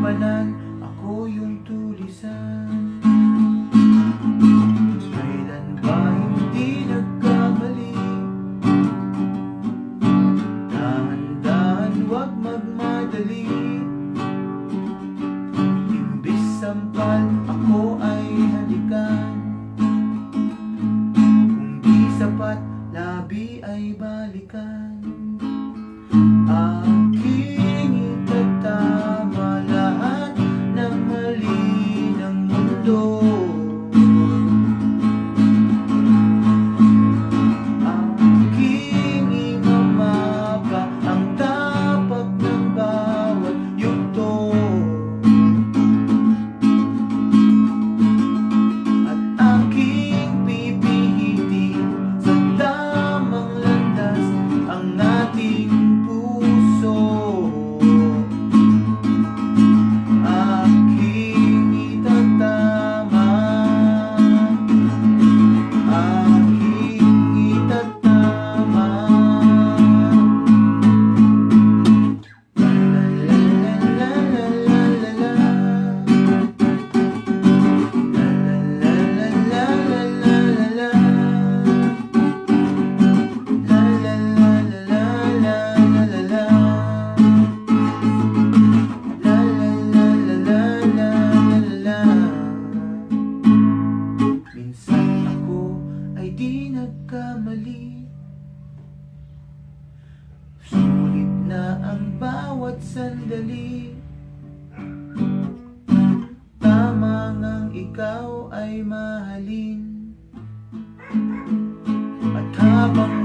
tampanan Ako yung tulisan. Kailan ba hindi nagkamali? Dahan-dahan huwag magmadali. Imbis sampal ako ay halikan. Kung di sapat labi ay balikan. bawat sandali. Tama ngang ikaw ay mahalin. At habang